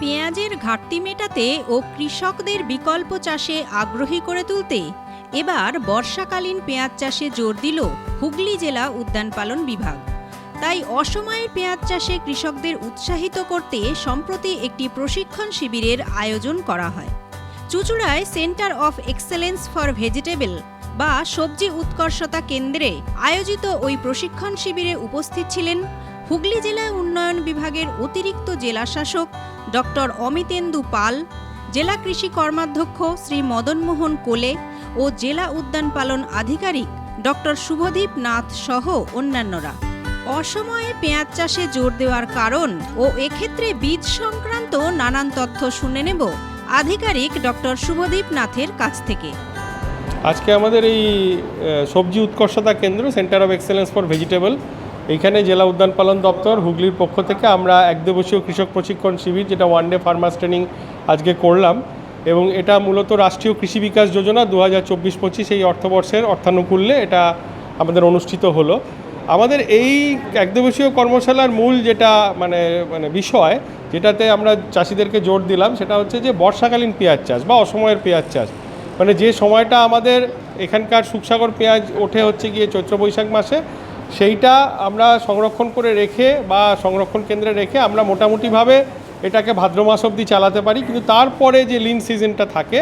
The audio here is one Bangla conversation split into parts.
পেঁয়াজের ঘাটতি মেটাতে ও কৃষকদের বিকল্প চাষে আগ্রহী করে তুলতে এবার বর্ষাকালীন পেঁয়াজ চাষে জোর দিল হুগলি জেলা উদ্যান পালন বিভাগ। তাই অসময়ে পেঁয়াজ চাষে কৃষকদের উৎসাহিত করতে সম্প্রতি একটি প্রশিক্ষণ শিবিরের আয়োজন করা হয়। চুচুড়ায় centre of excellence for vegetable বা সবজি উৎকর্ষতা কেন্দ্রে আয়োজিত ওই প্রশিক্ষণ শিবিরে উপস্থিত ছিলেন হুগলি জেলা উন্নয়ন বিভাগের অতিরিক্ত জেলা শাসক ডক্টর অমিতেন্দু পাল, জেলা কৃষি কর্মাধ্যক্ষ শ্রী মদনমোহন কোলে ও জেলা উদ্যান পালন আধিকারিক ডক্টর শুভদীপ নাথ সহ অন্যান্যরা। অসময়ে পেঁয়াজ চাষে জোর দেওয়ার কারণ ও এক্ষেত্রে বীজ সংক্রান্ত নানান তথ্য শুনে নেব আধিকারিক ডক্টর শুভদীপ নাথের কাছ থেকে। আজকে আমাদের এই সবজি উৎকর্ষতা কেন্দ্র centre of excellence for vegetable এইখানে জেলা উদ্যান পালন দপ্তর হুগলির পক্ষ থেকে আমরা এক দিবসীয় কৃষক প্রশিক্ষণ শিবির, যেটা ওয়ান ডে ফার্মার্স ট্রেনিং আজকে করলাম এবং এটা মূলত রাষ্ট্রীয় কৃষি বিকাশ যোজনা দু হাজার চব্বিশ পঁচিশ এই অর্থবর্ষের অর্থানুকূল্যে এটা আমাদের অনুষ্ঠিত হলো। আমাদের এই একদিবসীয় কর্মশালার মূল যেটা মানে মানে বিষয়, যেটাতে আমরা চাষিদেরকে জোর দিলাম, সেটা হচ্ছে যে বর্ষাকালীন পেঁয়াজ চাষ বা অসময়ের পেঁয়াজ চাষ। মানে যে সময়টা আমাদের এখানকার সুখসাগর পেঁয়াজ ওঠে হচ্ছে গিয়ে চৈত্র বৈশাখ মাসে সেইটা আমরা সংরক্ষণ করে রেখে বা সংরক্ষণ কেন্দ্রে রেখে আমরা মোটামুটিভাবে এটাকে ভাদ্র মাস অবধি চালাতে পারি। কিন্তু তারপরে যে লিন সিজনটা থাকে,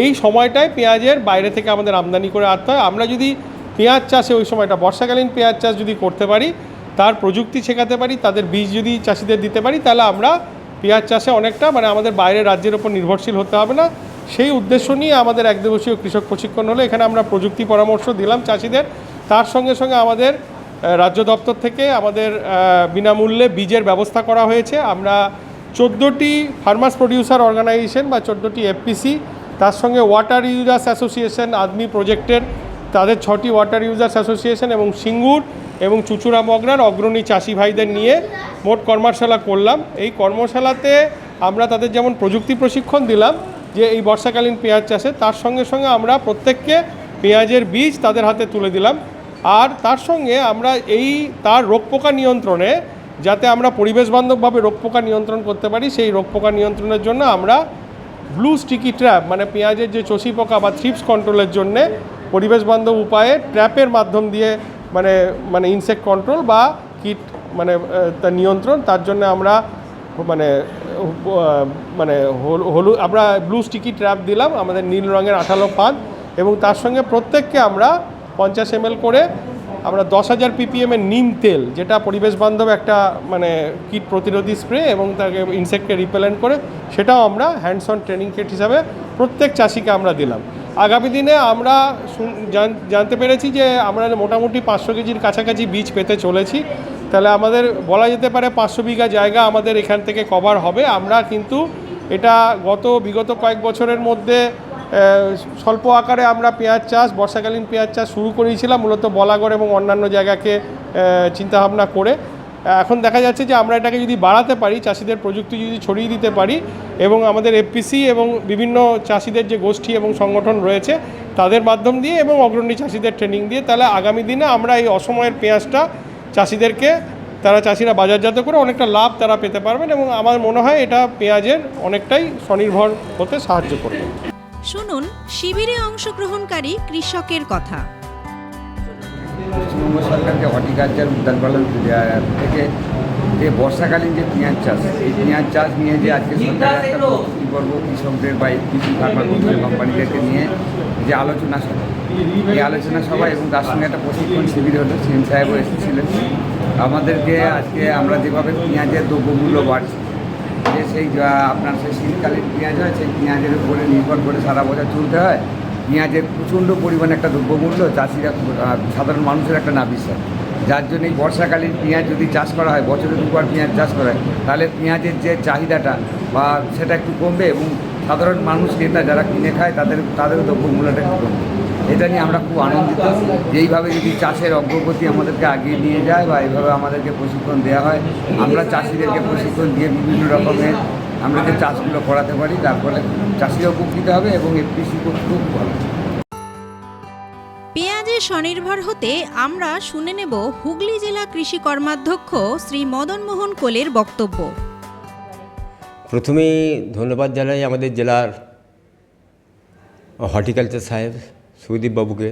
এই সময়টায় পেঁয়াজের বাইরে থেকে আমাদের আমদানি করে আনতে হয়। আমরা যদি পেঁয়াজ চাষে ওই সময়টা, বর্ষাকালীন পেঁয়াজ চাষ যদি করতে পারি, তার প্রযুক্তি শেখাতে পারি, তাদের বীজ যদি চাষিদের দিতে পারি, তাহলে আমরা পেঁয়াজ চাষে অনেকটা মানে আমাদের বাইরের রাজ্যের ওপর নির্ভরশীল হতে হবে না। সেই উদ্দেশ্য নিয়ে আমাদের এক দিবসীয় কৃষক প্রশিক্ষণ হলো এখানে আমরা প্রযুক্তি পরামর্শ দিলাম চাষিদের। তার সঙ্গে সঙ্গে আমাদের রাজ্য দপ্তর থেকে আমাদের বিনামূল্যে বীজের ব্যবস্থা করা হয়েছে। আমরা চোদ্দোটি ফার্মার্স প্রডিউসার অর্গানাইজেশন বা চোদ্দোটি এফপিসি, তার সঙ্গে ওয়াটার ইউজার্স অ্যাসোসিয়েশন আদমি প্রজেক্টের, তাদের ছটি ওয়াটার ইউজার্স অ্যাসোসিয়েশন এবং সিঙ্গুর এবং চুচুড়া মগরার অগ্রণী চাষি ভাইদের নিয়ে মোট কর্মশালা করলাম। এই কর্মশালাতে আমরা তাদের যেমন প্রযুক্তি প্রশিক্ষণ দিলাম যে এই বর্ষাকালীন পেঁয়াজ চাষে, তার সঙ্গে সঙ্গে আমরা প্রত্যেককে পেঁয়াজের বীজ তাদের হাতে তুলে দিলাম। আর তার সঙ্গে আমরা এই তার রোগ পোকা নিয়ন্ত্রণে যাতে আমরা পরিবেশ বান্ধবভাবে রোগ পোকা নিয়ন্ত্রণ করতে পারি, সেই রোগ পোকা নিয়ন্ত্রণের জন্য আমরা ব্লু স্টিকি ট্র্যাপ মানে পেঁয়াজের যে চষি পোকা বা থ্রিপস কন্ট্রোলের জন্যে পরিবেশ বান্ধব উপায়ে ট্র্যাপের মাধ্যম দিয়ে মানে মানে ইনসেক্ট কন্ট্রোল বা কীট মানে তার নিয়ন্ত্রণ, তার জন্য আমরা মানে মানে হলু- হলুদ আমরা ব্লু স্টিকি ট্র্যাপ দিলাম, আমাদের নীল রঙের আঠালো পাত এবং তার সঙ্গে প্রত্যেককে আমরা পঞ্চাশ এম করে আমরা দশ হাজার পিপিএমের নিম তেল, যেটা পরিবেশ বান্ধব একটা মানে কীট প্রতিরোধী স্প্রে এবং তাকে ইনসেক্টকে রিপেলেন্ট করে, সেটাও আমরা হ্যান্ডস অন ট্রেনিং কিট হিসাবে প্রত্যেক চাষিকে আমরা দিলাম। আগামী দিনে আমরা জানতে পেরেছি যে আমরা মোটামুটি পাঁচশো কেজির কাছাকাছি বীজ পেতে চলেছি, তাহলে আমাদের বলা যেতে পারে পাঁচশো বিঘা জায়গা আমাদের এখান থেকে কভার হবে। আমরা কিন্তু এটা গত বিগত কয়েক বছরের মধ্যে স্বল্প আকারে আমরা পেঁয়াজ চাষ, বর্ষাকালীন পেঁয়াজ চাষ শুরু করেছিলাম, মূলত বলাগড় এবং অন্যান্য জায়গাকে চিন্তাভাবনা করে। এখন দেখা যাচ্ছে যে আমরা এটাকে যদি বাড়াতে পারি, চাষিদের প্রযুক্তি যদি ছড়িয়ে দিতে পারি এবং আমাদের এফপিসি এবং বিভিন্ন চাষিদের যে গোষ্ঠী এবং সংগঠন রয়েছে, তাদের মাধ্যম দিয়ে এবং অগ্রণী চাষিদের ট্রেনিং দিয়ে, তাহলে আগামী দিনে আমরা এই অসময়ের পেঁয়াজটা চাষিদেরকে, তারা চাষিরা বাজারজাত করে অনেকটা লাভ তারা পেতে পারবেন এবং আমার মনে হয় এটা পেঁয়াজের অনেকটাই স্বনির্ভর হতে সাহায্য করবে। শুনুন শিবিরে অংশগ্রহণকারী কৃষকের কথা। পশ্চিমবঙ্গ সরকার যে হর্টিকালচার উদ্যান পালন থেকে যে বর্ষাকালীন যে পেঁয়াজ চাষ এই পেঁয়াজ চাষ নিয়ে যে আজকে সরকার একটা কৃষকদের বা কৃষি ফার্মার কোম্পানিদেরকে নিয়ে যে আলোচনা সভা। এই আলোচনা সভা এবং তার সঙ্গে একটা প্রশিক্ষণ শিবির হলো সেন সাহেবও এসেছিলেন। আমাদেরকে আজকে আমরা যেভাবে পেঁয়াজের দ্রব্যমূল্য বাড়ছে যে সেই আপনার সেই শীতকালীন পেঁয়াজ হয়, সেই পেঁয়াজের উপরে নির্ভর করে সারা বছর চলতে হয়। পেঁয়াজের প্রচণ্ড পরিমাণে একটা দ্রব্যমূল্য, চাষিরা সাধারণ মানুষের একটা না বিশ্বাস যার জন্য এই বর্ষাকালীন পেঁয়াজ যদি চাষ করা হয়, বছরে দুবার পেঁয়াজ চাষ করা হয়, তাহলে পেঁয়াজের যে চাহিদাটা, বা সেটা একটু কমবে এবং সাধারণ মানুষ, ক্রেতা যারা কিনে খায়, তাদের, তাদেরও দ্রব্যমূল্যটা একটু কমবে। এটা নিয়ে আমরা খুব আনন্দিত। যে এইভাবে যদি চাষের অগ্রগতি আমাদেরকে আগিয়ে নিয়ে যায় বা এইভাবে আমাদেরকে প্রশিক্ষণ দেওয়া হয় আমরা চাষিদেরকে প্রশিক্ষণ দিয়ে বিভিন্ন রকমের আমরা যে চাষগুলো করাতে পারি তার ফলে চাষিরা উপকৃত হবে এবং এফপিসি খুব ভালো। পেঁয়াজে স্বনির্ভর হতে আমরা শুনে নেব হুগলি জেলা কৃষি কর্মাধ্যক্ষ শ্রী মদন মোহন কোলের বক্তব্য। প্রথমেই ধন্যবাদ জানাই আমাদের জেলার হর্টিকালচার সাহেব। সুদীপ বাবুকে।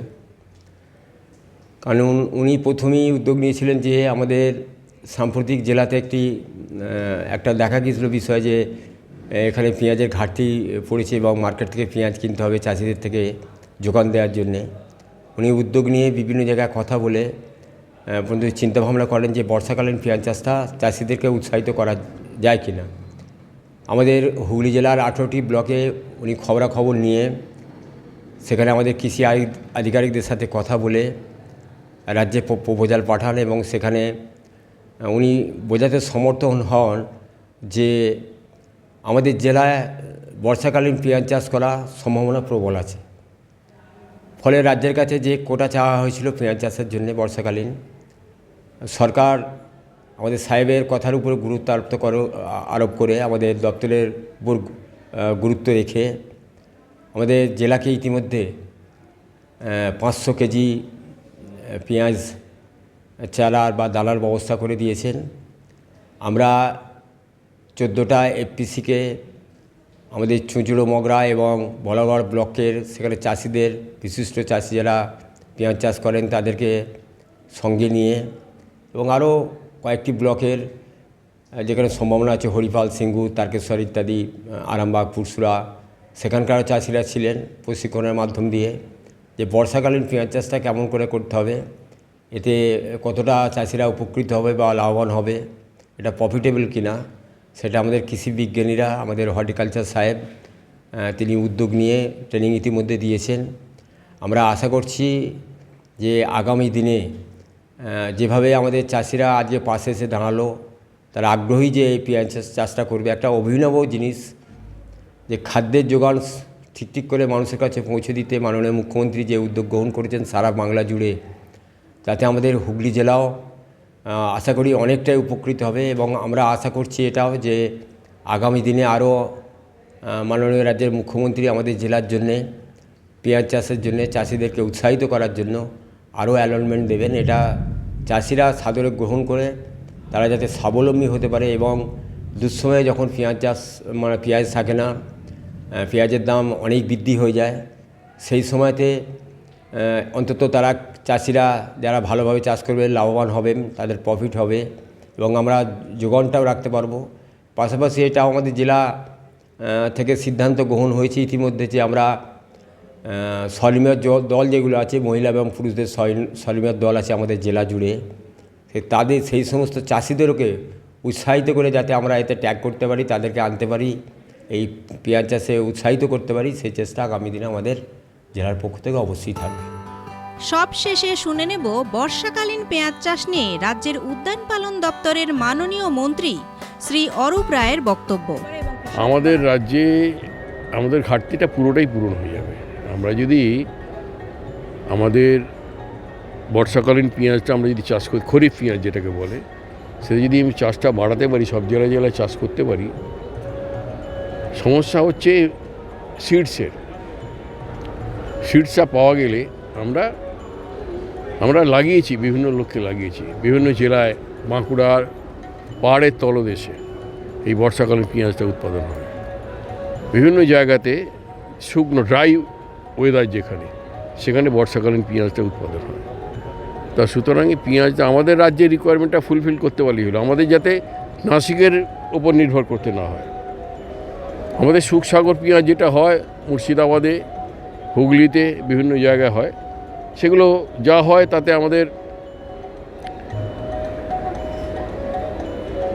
কারণ উনি প্রথমেই উদ্যোগ নিয়েছিলেন যে আমাদের সাম্প্রতিক জেলাতে একটি একটা দেখা গিয়েছিল বিষয় যে এখানে পেঁয়াজের ঘাটতি পড়েছে এবং মার্কেট থেকে পেঁয়াজ কিনতে হবে চাষিদের থেকে যোগান দেওয়ার জন্যে। উনি উদ্যোগ নিয়ে বিভিন্ন জায়গায় কথা বলে পর্যন্ত চিন্তাভাবনা করেন যে বর্ষাকালীন পেঁয়াজ চাষটা চাষিদেরকে উৎসাহিত করা যায় কি না আমাদের হুগলি জেলার আঠেরোটি ব্লকে উনি খবরাখবর নিয়ে সেখানে আমাদের কৃষি আধিকারিকদের সাথে কথা বলে রাজ্যে প্রপোজাল পাঠান এবং সেখানে উনি বোঝাতে সমর্থন হন যে আমাদের জেলায় বর্ষাকালীন পেঁয়াজ চাষ করা সম্ভাবনা প্রবল আছে। ফলে রাজ্যের কাছে যে কোটা চাওয়া হয়েছিল পেঁয়াজ চাষের জন্য বর্ষাকালীন, সরকার আমাদের সাহেবের কথার উপর গুরুত্ব আরোপ করে আমাদের দপ্তরের উপর গুরুত্ব রেখে আমাদের জেলাকে ইতিমধ্যে পাঁচশো কেজি পেঁয়াজ চালার বা দালার ব্যবস্থা করে দিয়েছেন। আমরা চোদ্দোটা এফপিসিকে আমাদের চুঁচুড়ো মগরা এবং বলাগড় ব্লকের সেখানে চাষিদের, বিশিষ্ট চাষি যারা পেঁয়াজ চাষ করেন তাদেরকে সঙ্গে নিয়ে এবং আরও কয়েকটি ব্লকের যেখানে সম্ভাবনা আছে হরিপাল সিঙ্গু তারকেশ্বর ইত্যাদি, আরামবাগ পুরসুরা সেখানকার চাষিরা ছিলেন প্রশিক্ষণের মাধ্যম দিয়ে, যে বর্ষাকালীন পেঁয়াজ চাষটা কেমন করে করতে হবে, এতে কতটা চাষিরা উপকৃত হবে বা লাভবান হবে, এটা প্রফিটেবল কিনা, সেটা আমাদের কৃষি বিজ্ঞানীরা, আমাদের হর্টিকালচার সাহেব তিনি উদ্যোগ নিয়ে ট্রেনিং ইতিমধ্যে দিয়েছেন। আমরা আশা করছি যে আগামী দিনে যেভাবে আমাদের চাষিরা আজকে পাশে এসে দাঁড়াল, তারা আগ্রহী যে এই পেঁয়াজ চাষ- চাষটা করবে, একটা অভিনব জিনিস যে খাদ্যের যোগান স- ঠিক ঠিক করে মানুষের কাছে পৌঁছে দিতে মাননীয় মুখ্যমন্ত্রী যে উদ্যোগ গ্রহণ করেছেন সারা বাংলা জুড়ে, তাতে আমাদের হুগলি জেলাও আশা করি অনেকটাই উপকৃত হবে এবং আমরা আশা করছি এটাও যে আগামী দিনে আরও মাননীয় রাজ্যের মুখ্যমন্ত্রী আমাদের জেলার জন্যে, পেঁয়াজ চাষের জন্যে চাষিদেরকে উৎসাহিত করার জন্য আরও অ্যালটমেন্ট দেবেন। এটা চাষিরা সাদরে গ্রহণ করে তারা যাতে স্বাবলম্বী হতে পারে এবং দুঃসময়ে যখন পেঁয়াজ চাষ মানে পেঁয়াজ থাকে না পেঁয়াজের দাম অনেক বৃদ্ধি হয়ে যায়। সেই সময়তে অন্তত তারা চাষিরা যারা ভালোভাবে চাষ করবে, লাভবান হবেন তাদের প্রফিট হবে এবং আমরা যোগানটাও রাখতে পারব। পাশাপাশি এটাও আমাদের জেলা থেকে সিদ্ধান্ত গ্রহণ হয়েছে ইতিমধ্যে যে আমরা সলিমের দল যেগুলো আছে, মহিলা এবং পুরুষদের সলিমের দল আছে আমাদের জেলা জুড়ে তাদের, সেই সমস্ত চাষিদেরকে উৎসাহিত করে যাতে আমরা এতে ট্যাগ করতে পারি, তাদেরকে আনতে পারি। এই পেঁয়াজ চাষে উৎসাহিত করতে পারি সেই চেষ্টা আগামী দিনে আমাদের জেলার পক্ষ থেকে অবশ্যই থাকবে। সব শেষে শুনে নেব বর্ষাকালীন পেঁয়াজ চাষ নিয়ে রাজ্যের উদ্যান পালন দপ্তরের মাননীয় মন্ত্রী শ্রী অরূপ রায়ের বক্তব্য। আমাদের রাজ্যে আমাদের ঘাটতিটা পুরোটাই পূরণ হয়ে যাবে। আমরা যদি আমাদের বর্ষাকালীন পেঁয়াজটা আমরা যদি চাষ করি খরিফ পেঁয়াজ যেটাকে বলে সেটা যদি আমি চাষটা বাড়াতে পারি সব জেলায় জেলায় চাষ করতে পারি সমস্যা হচ্ছে সিডসের। সিডসটা পাওয়া গেলে আমরা আমরা লাগিয়েছি, বিভিন্ন লোককে লাগিয়েছি, বিভিন্ন জেলায়, বাঁকুড়ার পাহাড়ের তলদেশে এই বর্ষাকালীন পেঁয়াজটা উৎপাদন হয়। বিভিন্ন জায়গাতে শুকনো ড্রাই ওয়েদার যেখানে, সেখানে বর্ষাকালীন পেঁয়াজটা উৎপাদন হয়। তা সুতরাং এই পেঁয়াজটা আমাদের রাজ্যের রিকোয়ারমেন্টটা ফুলফিল করতে পারলেই হলো। আমাদের যাতে নাসিকের ওপর নির্ভর করতে না হয়। আমাদের সুখসাগর পেঁয়াজ যেটা হয়, মুর্শিদাবাদে, হুগলিতে বিভিন্ন জায়গায় হয়। সেগুলো যা হয় তাতে আমাদের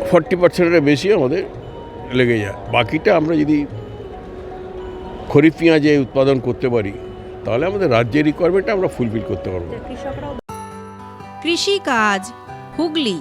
ফর্টি পার্সেন্টের বেশি আমাদের লেগে যায়। বাকিটা আমরা যদি খরিফ পেঁয়াজে উৎপাদন করতে পারি, তাহলে আমাদের রাজ্যের রিকোয়ারমেন্টটা আমরা ফুলফিল করতে পারব। কৃষি কাজ হুগলি।